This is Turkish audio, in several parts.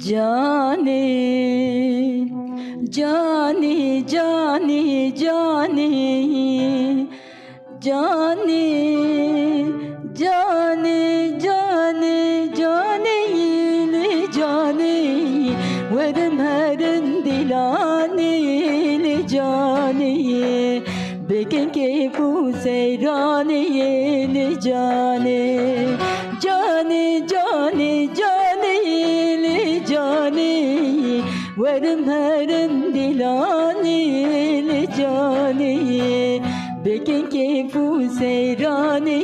Cani, cani, cani, cani, cani, cani, cani, cani, cani, verim herin dilani, cani, bekin ki bu seyrani, cani, verim herin dilani, cani, bekin ki bu seyrani,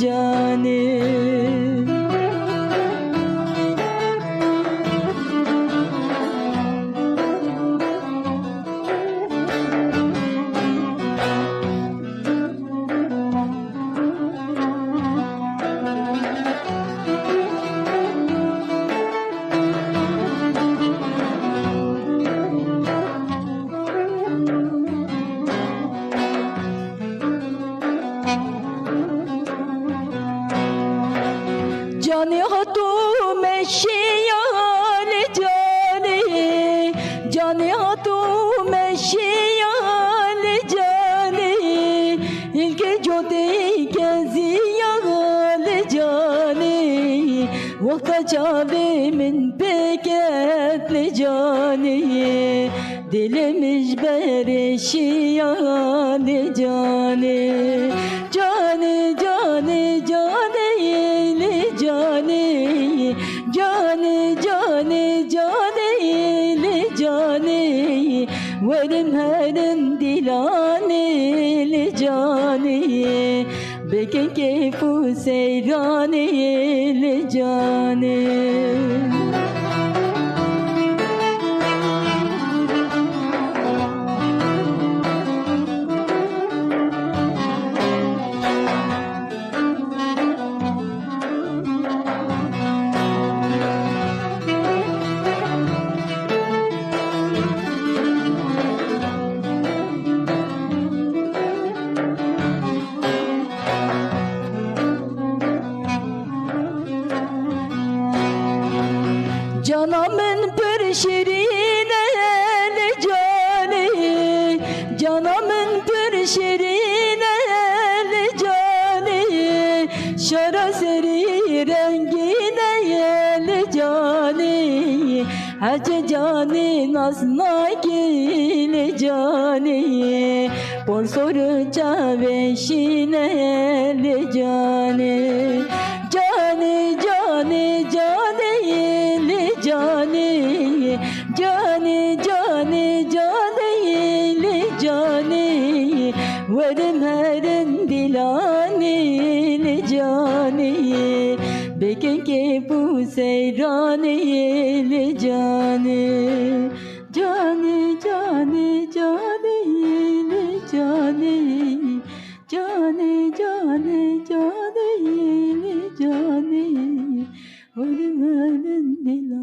cani. جانی ها تو مشیال جانی جانی ها تو مشیال جانی ilke jodi gezi yağal cani Vakta çabimin peketli cani Dilimiz berişi yani cani Cani cani ولم هلم دلاني لجاني بك كيف سيراني لجاني Canamın bir şirin cani? Canamın bir şirin cani? Şara seri rengine eli cani? Hacı cani nazna gili cani? Bol soru çaveşine eli cani? Cani Cani cani cani li cani Verim dilani li cani Bekin ki bu seyrani li cani Cani cani cani li cani Cani cani cani li cani Verim dilani